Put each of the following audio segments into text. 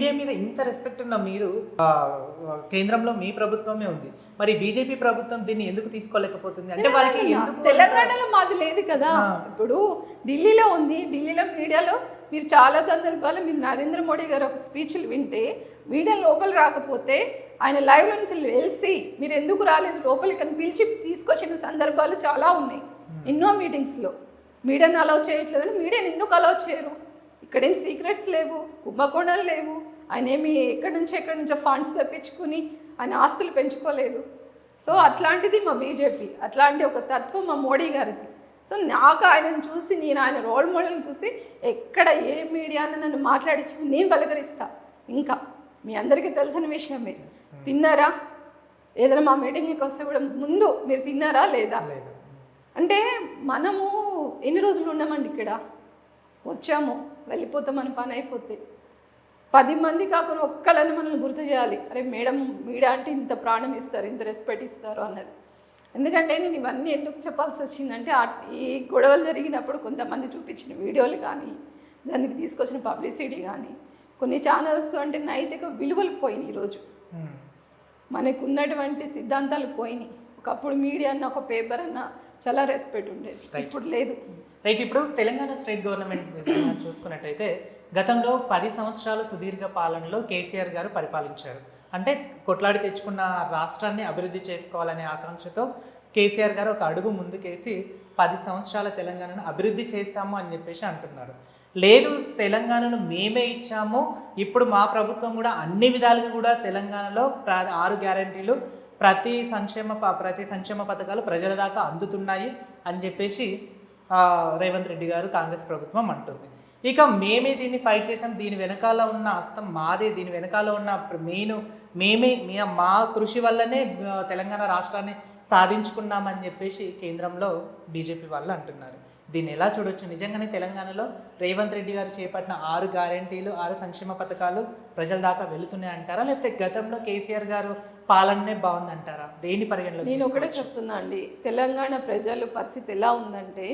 Media మీద ఇంత respect ఉన్న మీరు కేంద్రంలో మీ ప్రభుత్వమే ఉంది. మరి బీజేపీ ప్రభుత్వం దీన్ని ఎందుకు తీసుకోలేకపోతుంది? అంటే వారికి ఎందుకు తెలంగాణలో మాది లేదు కదా. ఇప్పుడు ఢిల్లీలో ఉంది. ఢిల్లీలో మీడియాలో మీరు చాలా సందర్భాలు మీరు నరేంద్ర మోడీ గారు ఒక స్పీచ్లు వింటే మీడియా లోపల రాకపోతే ఆయన లైవ్ నుంచి వెలిసి మీరు ఎందుకు రాలేదు? లోపలికి అని పిలిచి తీసుకొచ్చిన సందర్భాలు చాలా ఉన్నాయి. ఎన్నో మీటింగ్స్లో మీడియాని అలౌ చేయట్లేదని మీడియాని ఎందుకు అలౌ చేయరు? ఇక్కడేం సీక్రెట్స్ లేవు. కుంభకోణాలు లేవు. ఆయన ఏమి ఎక్కడి నుంచి ఎక్కడి నుంచో ఫండ్స్ తెప్పించుకుని ఆయన ఆస్తులు పెంచుకోలేదు. సో అట్లాంటిది మా బీజేపీ అట్లాంటి ఒక తత్వం మా మోడీ గారిది. సో నాకు ఆయనను చూసి నేను ఆయన రోల్ మోడల్ని చూసి ఎక్కడ ఏ మీడియాని నన్ను మాట్లాడించి నేను పలకరిస్తా ఇంకా మీ అందరికీ తెలిసిన విషయమే తిన్నారా? ఏదైనా మా మీటింగ్కి వస్తే కూడా ముందు మీరు తిన్నారా లేదా? అంటే మనము ఎన్ని రోజులు ఉన్నామండి ఇక్కడ? వచ్చాము వెళ్ళిపోతాం మన పని అయిపోతే. పది మంది కాకుండా ఒక్కళ్ళని మనల్ని గుర్తు చేయాలి. అరే మేడం మీడియా అంటే ఇంత ప్రాణం ఇస్తారు ఇంత రెస్పెక్ట్ ఇస్తారు అన్నది. ఎందుకంటే నేను ఇవన్నీ ఎందుకు చెప్పాల్సి వచ్చిందంటే ఈ గొడవలు జరిగినప్పుడు కొంతమంది చూపించిన వీడియోలు కానీ దానికి తీసుకొచ్చిన పబ్లిసిటీ కానీ కొన్ని ఛానల్స్ అంటే నైతిక విలువలు పోయినాయి ఈరోజు. మనకు ఉన్నటువంటి సిద్ధాంతాలు పోయినాయి. ఒకప్పుడు మీడియా అన్న ఒక పేపర్ అన్న చాలా రెస్పెక్ట్ ఉండేది. ఇప్పుడు లేదు. రైట్ ఇప్పుడు తెలంగాణ స్టేట్ గవర్నమెంట్ చూసుకున్నట్టయితే గతంలో పది సంవత్సరాల సుదీర్ఘ పాలనలో కేసీఆర్ గారు పరిపాలించారు. అంటే కొట్లాడి తెచ్చుకున్న రాష్ట్రాన్ని అభివృద్ధి చేసుకోవాలనే ఆకాంక్షతో కేసీఆర్ గారు ఒక అడుగు ముందుకేసి పది సంవత్సరాల తెలంగాణను అభివృద్ధి చేశాము అని చెప్పేసి అంటున్నారు. లేదు తెలంగాణను మేమే ఇచ్చాము. ఇప్పుడు మా ప్రభుత్వం కూడా అన్ని విధాలుగా కూడా తెలంగాణలో ఆరు గ్యారంటీలు ప్రతి సంక్షేమ ప- ప్రతి సంక్షేమ పథకాలు ప్రజల దాకా అందుతున్నాయి అని చెప్పేసి రేవంత్ రెడ్డి గారు కాంగ్రెస్ ప్రభుత్వం అంటుంది. ఇక మేమే దీన్ని ఫైట్ చేసాం దీని వెనకాల ఉన్న హస్తం మాదే దీని వెనకాల ఉన్న మెయిన్ మేమే మా కృషి వల్లనే తెలంగాణ రాష్ట్రాన్ని సాధించుకున్నామని చెప్పేసి కేంద్రంలో బీజేపీ వాళ్ళు అంటున్నారు. దీన్ని ఎలా చూడొచ్చు? నిజంగానే తెలంగాణలో రేవంత్ రెడ్డి గారు చేపట్టిన ఆరు గ్యారంటీలు ఆరు సంక్షేమ పథకాలు ప్రజల దాకా వెళుతున్నాయి అంటారా? లేకపోతే గతంలో కేసీఆర్ గారు పాలనే బాగుందంటారా? దేని పరిగణలో నేను ఒకటే చెప్తున్నా అండి. తెలంగాణ ప్రజల పరిస్థితి ఎలా ఉందంటే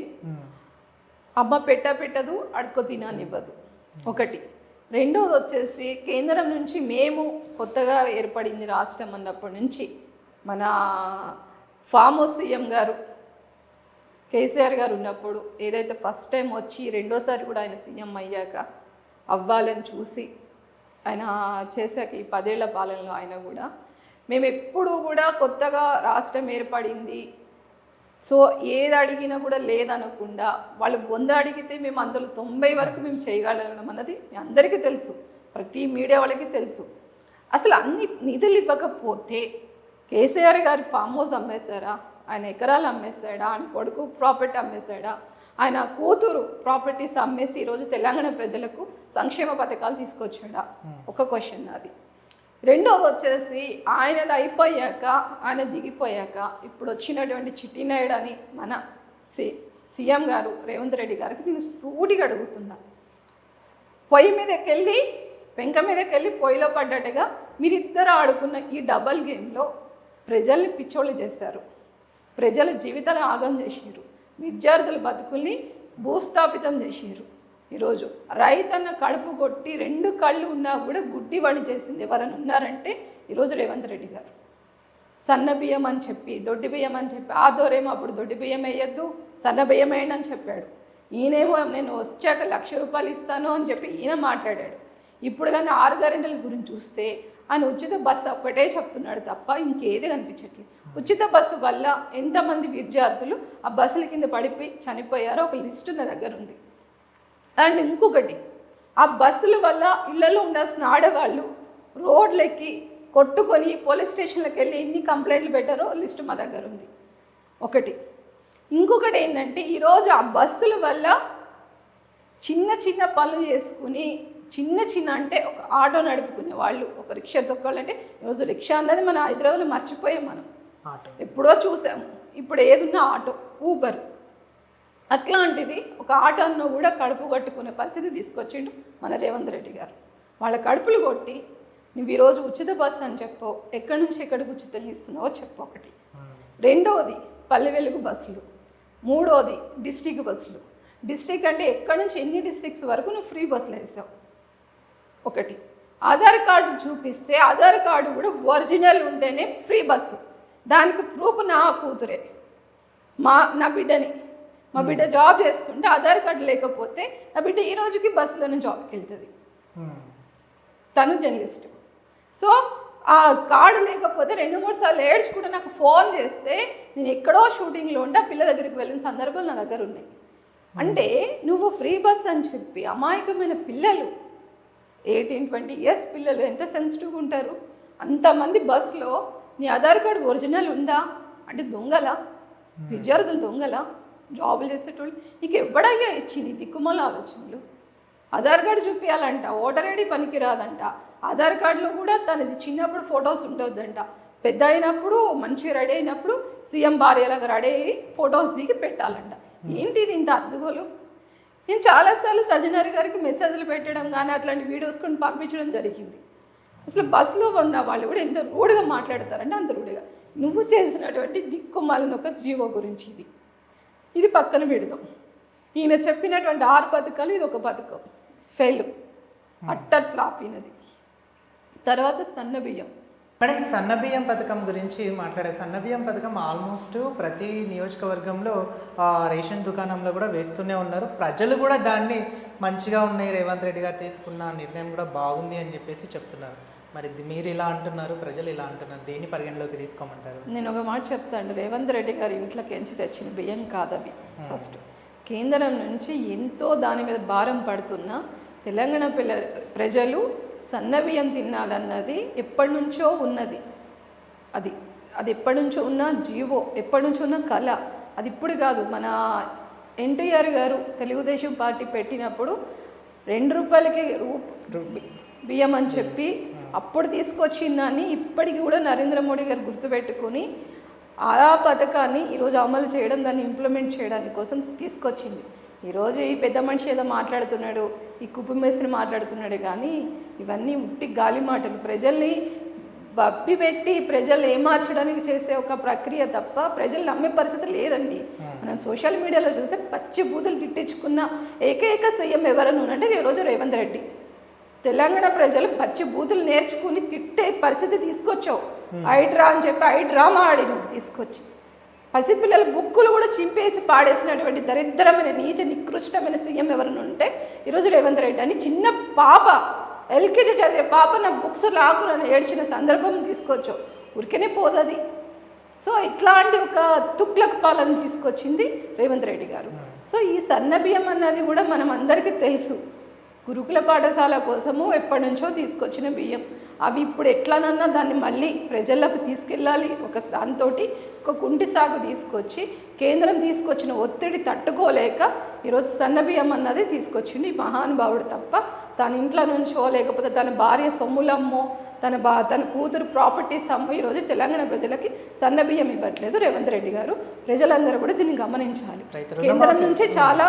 అమ్మ పెట్ట పెట్టదు అడుకో తిననివ్వదు. ఒకటి. రెండోది వచ్చేసి కేంద్రం నుంచి మేము కొత్తగా ఏర్పడింది రాష్ట్రం అన్నప్పటి నుంచి మన ఫామ్ హౌస్ సీఎం గారు కేసీఆర్ గారు ఉన్నప్పుడు ఏదైతే ఫస్ట్ టైం వచ్చి రెండోసారి కూడా ఆయన సీఎం అయ్యాక అవ్వాలని చూసి ఆయన చేశాక ఈ పదేళ్ళ పాలనలో ఆయన కూడా మేము ఎప్పుడూ కూడా కొత్తగా రాష్ట్రం ఏర్పడింది. సో ఏది అడిగినా కూడా లేదనకుండా వాళ్ళు వంద అడిగితే మేము అందులో తొంభై వరకు మేము చేయగలం అన్నది మీ అందరికీ తెలుసు. ప్రతి మీడియా వాళ్ళకి తెలుసు. అసలు అన్ని నిధులు ఇవ్వకపోతే కేసీఆర్ గారి ఫామ్ హౌస్ అమ్మేశారా? ఆయన ఎకరాలు అమ్మేశాడా? ఆయన కొడుకు ప్రాపర్టీ అమ్మేశాడా? ఆయన కూతురు ప్రాపర్టీస్ అమ్మేసి ఈరోజు తెలంగాణ ప్రజలకు సంక్షేమ పథకాలు తీసుకొచ్చాడా? ఒక క్వశ్చన్ అది రెండోది వచ్చేసి ఆయనది అయిపోయాక ఆయన దిగిపోయాక ఇప్పుడు వచ్చినటువంటి చిట్టినాయుడు అని మన సి సీఎం గారు రేవంత్ రెడ్డి గారికి నేను సూటిగా అడుగుతున్నా. పొయ్యి మీదకి వెళ్ళి పెంక మీదకి వెళ్ళి పొయ్యిలో పడ్డట్టుగా మీరిద్దరు ఆడుకున్న ఈ డబల్ గేమ్లో ప్రజల్ని పిచ్చోళ్ళు చేశారు. ప్రజల జీవితాలు ఆగం చేసినారు విద్యార్థుల బతుకుల్ని భూస్థాపితం చేసినారు ఈరోజు రైతన్న కడుపు కొట్టి రెండు కళ్ళు ఉన్నా కూడా గుడ్డి వడి చేసింది ఎవరైనా ఉన్నారంటే ఈరోజు రేవంత్ రెడ్డి గారు. సన్న బియ్యం అని చెప్పి దొడ్డి బియ్యం అని చెప్పి ఆ దోరేమో అప్పుడు దొడ్డి బియ్యం వేయద్దు సన్న బియ్యం వేయండి అని చెప్పాడు. ఈయనేమో నేను వచ్చాక లక్ష రూపాయలు ఇస్తాను అని చెప్పి ఈయన మాట్లాడాడు. ఇప్పుడు కానీ ఆరు గ్యారెంటీల గురించి చూస్తే ఆయన ఉచిత బస్సు ఒక్కటే చెప్తున్నాడు తప్ప ఇంకేది కనిపించట్లేదు. ఉచిత బస్సు వల్ల ఎంతమంది విద్యార్థులు ఆ బస్సుల కింద పడిపోయి చనిపోయారో ఒక లిస్టు నా దగ్గర ఉంది. అండ్ ఇంకొకటి ఆ బస్సుల వల్ల ఇళ్ళలో ఉండాల్సిన ఆడవాళ్ళు రోడ్లెక్కి కొట్టుకొని పోలీస్ స్టేషన్లకు వెళ్ళి ఎన్ని కంప్లైంట్లు పెట్టారో లిస్ట్ మా దగ్గర ఉంది. ఒకటి ఇంకొకటి ఏంటంటే ఈరోజు ఆ బస్సుల వల్ల చిన్న చిన్న పనులు చేసుకుని చిన్న చిన్న అంటే ఒక ఆటో నడుపుకునే వాళ్ళు ఒక రిక్షా తొక్కాలంటే ఈరోజు రిక్షా అన్నది మన హైదరాబాద్లో మర్చిపోయాం మనం. ఆటో. ఎప్పుడో చూసాము ఇప్పుడు ఏదున్నా ఆటో ఊబర్. అట్లాంటిది ఒక ఆటోను కూడా కడుపు కట్టుకునే పరిస్థితి తీసుకొచ్చిండు మన రేవంత్ రెడ్డి గారు. వాళ్ళ కడుపులు కొట్టి నువ్వు ఈరోజు ఉచిత బస్సు అని చెప్పు ఎక్కడి నుంచి ఎక్కడికి ఉచితంగా ఇస్తున్నావో చెప్పు ఒకటి. రెండవది పల్లె వెలుగు బస్సులు. మూడోది డిస్టిక్ బస్సులు. డిస్టిక్ అంటే ఎక్కడి నుంచి ఎన్ని డిస్ట్రిక్ట్స్ వరకు నువ్వు ఫ్రీ బస్సులు వేసావు. ఒకటి. ఆధార్ కార్డు చూపిస్తే ఆధార్ కార్డు కూడా ఒరిజినల్ ఉంటేనే ఫ్రీ బస్సు. దానికి ప్రూఫ్ నా కూతురే. మా నా బిడ్డని. మా బిడ్డ జాబ్ చేస్తుంటే ఆధార్ కార్డు లేకపోతే నా బిడ్డ ఈ రోజుకి బస్సులోనే జాబ్కి వెళ్తుంది. తను జర్నలిస్ట్. సో ఆ కార్డు లేకపోతే రెండు మూడు సార్లు ఏడ్చుకుంటే నాకు ఫోన్ చేస్తే నేను ఎక్కడో షూటింగ్లో ఉంటే ఆ పిల్ల దగ్గరికి వెళ్ళిన సందర్భాలు నా దగ్గర ఉన్నాయి. అంటే నువ్వు ఫ్రీ బస్ అని చెప్పి అమాయకమైన పిల్లలు ఎయిటీన్ ట్వంటీ ఇయర్స్ పిల్లలు ఎంత సెన్సిటివ్గా ఉంటారు? అంతమంది బస్సులో నీ ఆధార్ కార్డు ఒరిజినల్ ఉందా? అంటే దొంగలా? విద్యార్థులు దొంగలా? జాబులు చేసేటోళ్ళు? నీకు ఎవడయ్యా ఇచ్చింది దిక్కుమాల ఆలోచనలు? ఆధార్ కార్డు చూపించాలంట ఓటర్ ఐడి పనికి రాదంట ఆధార్ కార్డులో కూడా తనది చిన్నప్పుడు ఫొటోస్ ఉండొద్దంట. పెద్ద అయినప్పుడు మంచిగా రెడీ అయినప్పుడు సీఎం భార్యలాగా రెడీ అయ్యి ఫొటోస్ దిగి పెట్టాలంట. ఏంటి ఇది ఇంత అద్దుగోలు నేను చాలాసార్లు సజ్జనారి గారికి మెసేజ్లు పెట్టడం కానీ అట్లాంటి వీడియోస్ కొన్ని పంపించడం జరిగింది. అసలు బస్సులో ఉన్న వాళ్ళు కూడా ఎంత రూడ్గా మాట్లాడతారంటే అంత రూడ్గా నువ్వు చేసినటువంటి దిక్కుమాలిన ఒక జీవో గురించి ఇది. ఇది పక్కన పెడదాం. ఈయన చెప్పినటువంటి ఆరు పథకాలు ఇది ఒక పథకం ఫెయిల్ అట్టర్ ఫ్లాప్ ఈయనది. తర్వాత సన్న బియ్యం. మేడం సన్నబియ్యం పథకం గురించి మాట్లాడే సన్నబియ్యం పథకం ఆల్మోస్ట్ ప్రతి నియోజకవర్గంలో ఆ, రేషన్ దుకాణంలో కూడా వేస్తూనే ఉన్నారు. ప్రజలు కూడా దాన్ని మంచిగా ఉన్నాయి. రేవంత్ రెడ్డి గారు తీసుకున్న నిర్ణయం కూడా బాగుంది అని చెప్పేసి చెప్తున్నారు. మరి మీరు ఇలా అంటున్నారు ప్రజలు ఇలా అంటున్నారు దేని పరిగణలోకి తీసుకోమంటారు? నేను ఒక మాట చెప్తాను రేవంత్ రెడ్డి గారి ఇంట్లోకి ఎంచి తెచ్చిన బియ్యం కాదవి. ఫస్ట్ కేంద్రం నుంచి ఎంతో దాని మీద భారం పడుతున్నా తెలంగాణ పిల్ల ప్రజలు సన్న బియ్యం తినాలన్నది ఎప్పటి నుంచో ఉన్నది. అది అది ఎప్పటి నుంచో ఉన్న జీవో ఎప్పటి నుంచో ఉన్న కళ. అది ఇప్పుడు కాదు మన ఎన్టీఆర్ గారు తెలుగుదేశం పార్టీ పెట్టినప్పుడు రెండు రూపాయలకి రూ బియ్యం అని చెప్పి అప్పుడు తీసుకొచ్చిన దాన్ని ఇప్పటికి కూడా నరేంద్ర మోడీ గారు గుర్తుపెట్టుకొని ఆ పథకాన్ని ఈరోజు అమలు చేయడం దాన్ని ఇంప్లిమెంట్ చేయడానికి కోసం తీసుకొచ్చింది. ఈరోజు ఈ పెద్ద మనిషి ఏదో మాట్లాడుతున్నాడు ఈ కుప్ప మేస్త్రి మాట్లాడుతున్నాడు కానీ ఇవన్నీ ఉట్టి గాలి మాటలు. ప్రజల్ని బప్పి పెట్టి ప్రజలు ఏమార్చడానికి చేసే ఒక ప్రక్రియ తప్ప ప్రజలు నమ్మే పరిస్థితి లేదండి. మనం సోషల్ మీడియాలో చూస్తే పచ్చి బూతులు తిట్టించుకున్న ఏకైక సీఎం ఎవరను అంటే ఈరోజు రేవంత్ రెడ్డి. తెలంగాణ ప్రజలు పచ్చి బూతులు నేర్చుకుని తిట్టే పరిస్థితి తీసుకొచ్చావు. ఐడ్రా అని చెప్పి ఐడ్రామా ఆడి నువ్వు తీసుకొచ్చి. పసిపిల్లల బుక్కులు కూడా చింపేసి పాడేసినటువంటి దరిద్రమైన నీచ నికృష్టమైన సీఎం ఎవరైనా ఉంటే ఈరోజు రేవంత్ రెడ్డి అని చిన్న పాప ఎల్కేజీ చదివే పాప నా బుక్స్ లాక్కుని ఏడ్చిన సందర్భం తీసుకోవచ్చు. ఉరికనే పోదది సో ఇట్లాంటి ఒక తుక్లక్ పాలన తీసుకొచ్చింది రేవంత్ రెడ్డి గారు. సో ఈ సన్న బియ్యం అన్నది కూడా మనం అందరికీ తెలుసు. గురుకుల పాఠశాల కోసము ఎప్పటి నుంచో తీసుకొచ్చిన బియ్యం. అవి ఇప్పుడు ఎట్లానన్నా దాన్ని మళ్ళీ ప్రజలకు తీసుకెళ్ళాలి. ఒక దాంతో ఒక కుంటి సాగు తీసుకొచ్చి కేంద్రం తీసుకొచ్చిన ఒత్తిడి తట్టుకోలేక ఈరోజు సన్న బియ్యం అన్నది తీసుకొచ్చింది ఈ మహానుభావుడు తప్ప. తన ఇంట్లో నుంచో లేకపోతే తన భార్య సొమ్ములమ్మో తన బా తన కూతురు ప్రాపర్టీస్ అమ్మో ఈరోజు తెలంగాణ ప్రజలకి సన్న బియ్యం ఇవ్వట్లేదు రేవంత్ రెడ్డి గారు. ప్రజలందరూ కూడా దీన్ని గమనించాలి. కేంద్రం నుంచి చాలా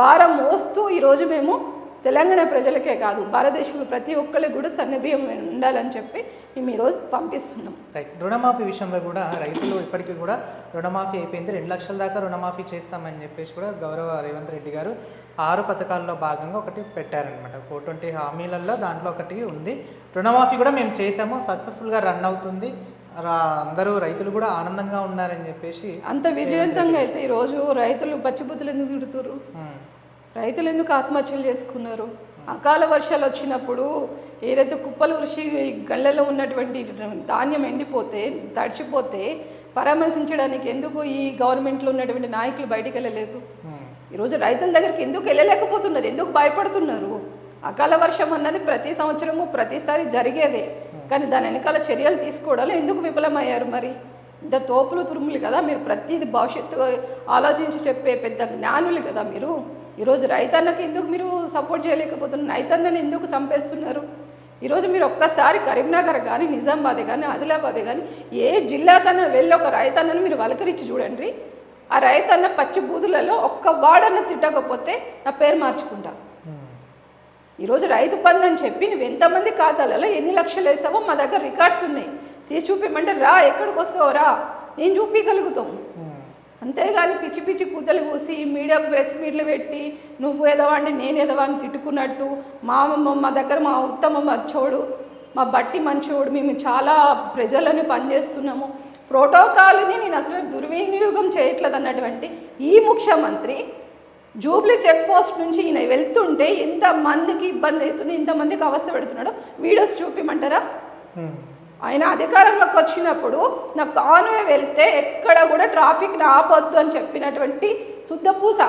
భారం మోస్తూ ఈరోజు మేము తెలంగాణ ప్రజలకే కాదు భారతదేశంలో ప్రతి ఒక్కరికి కూడా సన్నబియ్యం ఉండాలని చెప్పి మేము ఈరోజు పంపిస్తున్నాం. రైట్ రుణమాఫీ విషయంలో కూడా రైతులు ఇప్పటికీ కూడా రుణమాఫీ అయిపోయింది. రెండు లక్షల దాకా రుణమాఫీ చేస్తామని చెప్పేసి కూడా గౌరవ రేవంత్ రెడ్డి గారు ఆరు పథకాల్లో భాగంగా ఒకటి పెట్టారనమాట ఫోర్ ట్వంటీ హామీలలో దాంట్లో ఒకటి ఉంది. రుణమాఫీ కూడా మేము చేసాము సక్సెస్ఫుల్గా రన్ అవుతుంది. అందరూ రైతులు కూడా ఆనందంగా ఉన్నారని చెప్పేసి అంత విజయవంతంగా అయితే ఈరోజు రైతులు పచ్చిబుద్ధులు ఎందుకు తిడుతురు ఉమ్, రైతులు ఎందుకు ఆత్మహత్యలు చేసుకున్నారు? అకాల వర్షాలు వచ్చినప్పుడు ఏదైతే కుప్పలు ఉరిసి గళ్ళలో ఉన్నటువంటి ధాన్యం ఎండిపోతే తడిచిపోతే పరామర్శించడానికి ఎందుకు ఈ గవర్నమెంట్లో ఉన్నటువంటి నాయకులు బయటికి వెళ్ళలేదు? ఉమ్, ఈరోజు రైతుల దగ్గరికి ఎందుకు వెళ్ళలేకపోతున్నారు? ఎందుకు భయపడుతున్నారు? అకాల వర్షం అన్నది ప్రతి సంవత్సరము ప్రతిసారి జరిగేదే. కానీ దాని వెనకాల చర్యలు తీసుకోవడంలో ఎందుకు విఫలమయ్యారు మరి? ఇంత తోపులు తురుములు కదా మీరు ప్రతిది భవిష్యత్తు ఆలోచించి చెప్పే పెద్ద జ్ఞానులు కదా మీరు. ఈరోజు రైతన్నకి ఎందుకు మీరు సపోర్ట్ చేయలేకపోతున్నారు? రైతన్నని ఎందుకు చంపేస్తున్నారు? ఈరోజు మీరు ఒక్కసారి కరీంనగర్ కానీ నిజామాబాద్ కానీ ఆదిలాబాద్ కానీ ఏ జిల్లాకన్నా వెళ్ళి ఒక రైతన్నని మీరు వలకరించి చూడండి. ఆ రైతన్న పచ్చి బూదులలో ఒక్క వాడన్న తిట్టకపోతే నా పేరు మార్చుకుంటా. ఈరోజు రైతు బంధు అని చెప్పి నువ్వు ఎంతమంది ఖాతాలలో ఎన్ని లక్షలు వేస్తావో మా దగ్గర రికార్డ్స్ ఉన్నాయి. తీసి చూపించమంటే రా ఎక్కడికి వస్తావు రా. నేను చూపించగలుగుతాం. అంతేగాని పిచ్చి పిచ్చి కూతలు కూసి మీడియా ప్రెస్ మీట్లు పెట్టి నువ్వు ఎదవాడిని నేను ఎదవాడిని తిట్టుకున్నట్టు మా అమ్మమ్మ మా దగ్గర మా ఉత్తమ మచ్చోడు మా బట్టి మంచోడు మేము చాలా ప్రజలను పనిచేస్తున్నాము. ప్రోటోకాల్ని నేను అసలు దుర్వినియోగం చేయట్లేదు అన్నటువంటి ఈ ముఖ్యమంత్రి జూబ్లీ చెక్ పోస్ట్ నుంచి ఈయన వెళ్తుంటే ఎంతమందికి ఇబ్బంది అవుతుంది ఎంతమందికి అవస్థ పెడుతున్నాడో వీడియోస్ చూపిమంటారా? ఆయన అధికారంలోకి వచ్చినప్పుడు నాకు కాన్వే వెళ్తే ఎక్కడ కూడా ట్రాఫిక్ ఆపొద్దు అని చెప్పినటువంటి శుద్ధపూస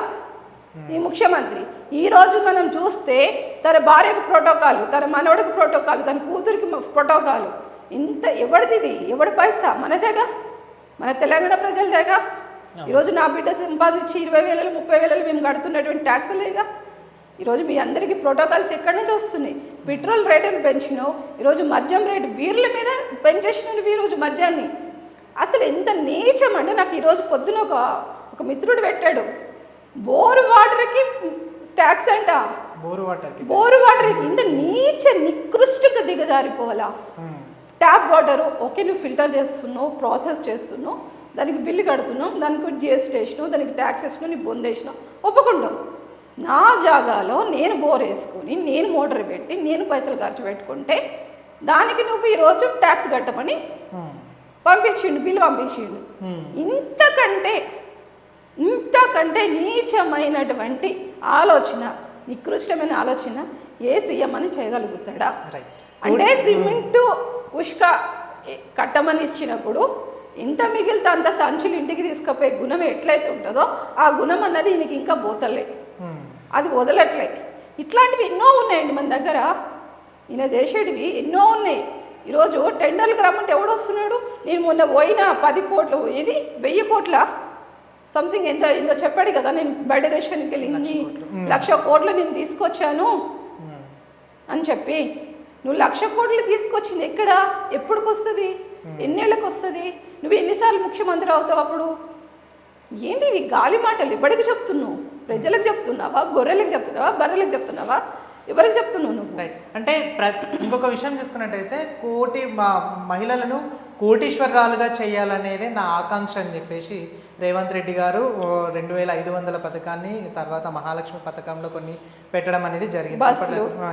ఈ ముఖ్యమంత్రి. ఈ రోజు మనం చూస్తే తన భార్యకు ప్రోటోకాల్ తన మనవడికి ప్రోటోకాల్ తన కూతురికి ప్రోటోకాల్. ఇంత ఎవరిది ఎవడి పైసా? మనదేగా? మన తెలంగాణ ప్రజలదేగా? ఈరోజు నా బిడ్డ సంపాదించి ఇరవై వేలలో ముప్పై వేలలో మేము కడుతున్నటువంటి ట్యాక్సులేగా? ఈరోజు మీ అందరికీ ప్రోటోకాల్స్ ఎక్కడి నుంచి వస్తున్నాయి? పెట్రోల్ రేటును పెంచినావు ఈరోజు మద్యం రేటు బీర్ల మీద పెంచేసినావు ఈరోజు మద్యాన్ని. అసలు ఎంత నీచం అంటే నాకు ఈరోజు పొద్దున ఒక ఒక మిత్రుడు పెట్టాడు. బోరు వాటర్కి ట్యాక్స్ అంట. బోరు వాటర్కి బోరు వాటర్కి ఇంత నీచ నికృష్టంగా దిగజారిపోవాలా. ట్యాప్ వాటర్ ఓకే నువ్వు ఫిల్టర్ చేస్తున్నావు ప్రాసెస్ చేస్తున్నావు దానికి బిల్లు కడుతున్నావు దానికి జిఎస్టీ వేసినావు దానికి ట్యాక్స్ వేసినావు నీ బొంద వేసినావు ఒప్పుకుంటాం నా జాగాలో నేను బోర్ వేసుకొని నేను మోటార్ పెట్టి నేను పైసలు ఖర్చు పెట్టుకుంటే దానికి నువ్వు ఈరోజు ట్యాక్స్ కట్టమని. పంపించిండు బిల్లు పంపించిండు. ఇంతకంటే ఇంతకంటే నీచమైనటువంటి ఆలోచన నికృష్టమైన ఆలోచన ఏ సీఎం అని చేయగలుగుతాడా అంటే సిమెంట్ ఉష్క కట్టమని ఇచ్చినప్పుడు ఇంత మిగిలితే అంత సంచులు ఇంటికి తీసుకుపోయే గుణం ఎట్లయితే ఉంటుందో ఆ గుణం అన్నది ఈయనకి ఇంకా పోతలే ఉమ్. అది వదలట్లే. ఇట్లాంటివి ఎన్నో ఉన్నాయండి మన దగ్గర. ఈయన చేసేటివి ఎన్నో ఉన్నాయి. ఈరోజు టెండర్లకు రమ్మంటే ఎవడు వస్తున్నాడు నేను మొన్న పోయిన పది కోట్లు ఇది వెయ్యి కోట్ల? సంథింగ్ ఎంత ఏందో చెప్పాడు కదా నేను బయట దేశానికి వెళ్ళి ఇన్ని లక్ష కోట్లు నేను తీసుకొచ్చాను. అని చెప్పి నువ్వు లక్ష కోట్లు తీసుకొచ్చింది ఎక్కడ? ఎప్పటికి వస్తుంది ఎన్నేళ్ళకి వస్తుంది నువ్వు ఎన్నిసార్లు ముఖ్యమంత్రి అవుతావు అప్పుడు? ఏంటి ఇవి గాలి మాటలు? ఎవరికి చెప్తున్నావు? ప్రజలకు చెప్తున్నావా? గొర్రెలకు చెప్తున్నావా? బర్రెలకు చెప్తున్నావా? ఎవరికి చెప్తున్నావు నువ్వు? అంటే ప్ర ఇంకొక విషయం చూసుకున్నట్టయితే కోటి మా మహిళలను కోటీశ్వరరాలుగా చేయాలనేదే నా ఆకాంక్ష అని చెప్పేసి రేవంత్ రెడ్డి గారు రెండు వేల ఐదు వందల పథకాన్ని తర్వాత మహాలక్ష్మి పథకంలో కొన్ని పెట్టడం అనేది జరిగింది.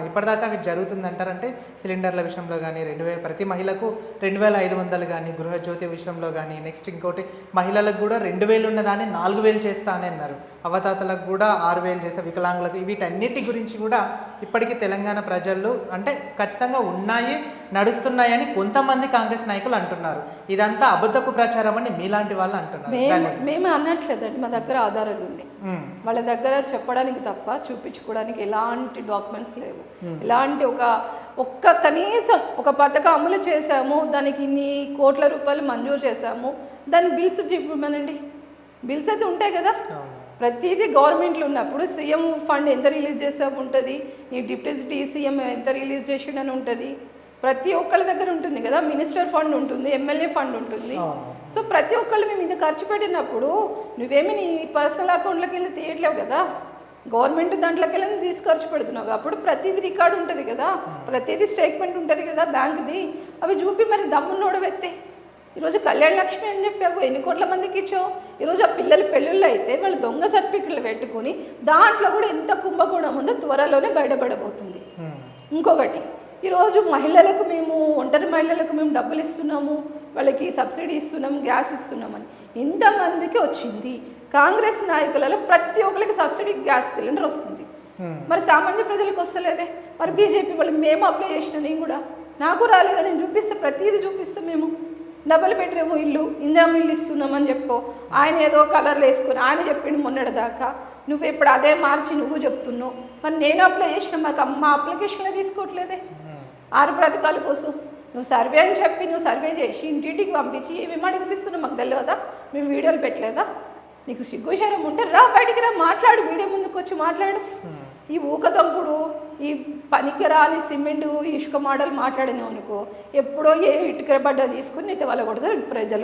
ఇప్పటిదాకా- అవి జరుగుతుంది అంటారంటే సిలిండర్ల విషయంలో కానీ రెండు వేల ప్రతి మహిళకు రెండు వేల ఐదు వందలు కానీ గృహజ్యోతి విషయంలో కానీ నెక్స్ట్ ఇంకోటి మహిళలకు కూడా రెండు వేలు ఉన్నదాన్ని నాలుగు వేలు చేస్తా అని అన్నారు. అవతాతలకు కూడా ఆరు వేలు చేస్తే వికలాంగులకు వీటన్నిటి గురించి కూడా ఇప్పటికీ తెలంగాణ ప్రజలు అంటే ఖచ్చితంగా ఉన్నాయి నడుస్తున్నాయని కొంతమంది కాంగ్రెస్ నాయకులు అంటున్నారు. ఇదంతా అబద్ధపు ప్రచారం అని మీలాంటి వాళ్ళు అంటున్నారు. మేము అనట్లేదండి మా దగ్గర ఆధారాలు ఉన్నాయి వాళ్ళ దగ్గర చెప్పడానికి తప్ప చూపించుకోవడానికి ఎలాంటి డాక్యుమెంట్స్ లేవు. ఎలాంటి ఒక ఒక్క కనీసం ఒక పథకం అమలు చేశాము దానికి ఇన్ని కోట్ల రూపాయలు మంజూరు చేశాము దాని బిల్స్ చూపిమనండి బిల్స్ అయితే ఉంటాయి కదా. ప్రతిదీ గవర్నమెంట్లో ఉన్నప్పుడు సీఎం ఫండ్ ఎంత రిలీజ్ చేసా ఉంటుంది? ఈ డిప్యూటీ సీఎం ఎంత రిలీజ్ చేసిండని ఉంటుంది? ప్రతి ఒక్కళ్ళ దగ్గర ఉంటుంది కదా మినిస్టర్ ఫండ్ ఉంటుంది ఎమ్మెల్యే ఫండ్ ఉంటుంది. సో ప్రతి ఒక్కళ్ళు మేము ఇంత ఖర్చు పెట్టినప్పుడు నువ్వేమి నీ పర్సనల్ అకౌంట్లోకి వెళ్ళి తీయట్లేవు కదా. గవర్నమెంట్ దాంట్లోకి వెళ్ళి తీసి ఖర్చు పెడుతున్నావు. అప్పుడు ప్రతిదీ రికార్డు ఉంటుంది కదా. ప్రతిదీ స్టేట్మెంట్ ఉంటుంది కదా బ్యాంక్ది. అవి చూపి మరి దమ్మున్నోడు వెత్తే ఈరోజు కళ్యాణ లక్ష్మి అని చెప్పావు. ఎన్ని కోట్ల మందికి ఇచ్చావు? ఈరోజు ఆ పిల్లలు పెళ్ళిళ్ళు అయితే వాళ్ళు దొంగ సర్టిఫికెట్లు పెట్టుకుని దాంట్లో కూడా ఎంత కుంభకోణం ఉందో త్వరలోనే బయటపడబోతుంది. ఇంకొకటి ఈరోజు మహిళలకు మేము ఒంటరి మహిళలకు మేము డబ్బులు ఇస్తున్నాము వాళ్ళకి సబ్సిడీ ఇస్తున్నాము గ్యాస్ ఇస్తున్నామని. ఇంతమందికి వచ్చింది. కాంగ్రెస్ నాయకులలో ప్రతి ఒక్కరికి సబ్సిడీ గ్యాస్ సిలిండర్ వస్తుంది. మరి సామాన్య ప్రజలకు వస్తలేదే. మరి బీజేపీ వాళ్ళు మేము అప్లై చేసిన నేను కూడా. నాకు రాలేదా నేను చూపిస్తే ప్రతిదీ చూపిస్తాం మేము. డబల్ బెడ్రూమ్ ఇల్లు ఇందిరా ఇల్లు ఇస్తున్నామని చెప్పు. ఆయన ఏదో కలర్లు వేసుకొని ఆయన చెప్పిండు మొన్నటి దాకా. నువ్వు ఇప్పుడు అదే మార్చి నువ్వు చెప్తున్నావు. మరి నేను అప్లై చేసిన మాకు మా అప్లికేషన్లో తీసుకోవట్లేదే. ఆరు బ్రతకాలు కోసం నువ్వు సర్వే అని చెప్పి నువ్వు సర్వే చేసి ఇంటింటికి పంపించి మేము అడిగిపిస్తున్నావు మాకు తెలియదా మేము వీడియోలు పెట్టలేదా? నీకు సిగ్గుశరం ఉంటే రా బయటికి రా మాట్లాడు వీడియో ముందుకు వచ్చి మాట్లాడు. ఈ ఊకదంపుడు ఈ పనికిరాని సిమెంట్ ఇసుక మోడల్ మాట్లాడినావు అనుకో ఎప్పుడో ఏ ఇటుక బడ్డ తీసుకుని అయితే వాళ్ళ కొడతారు ప్రజలు.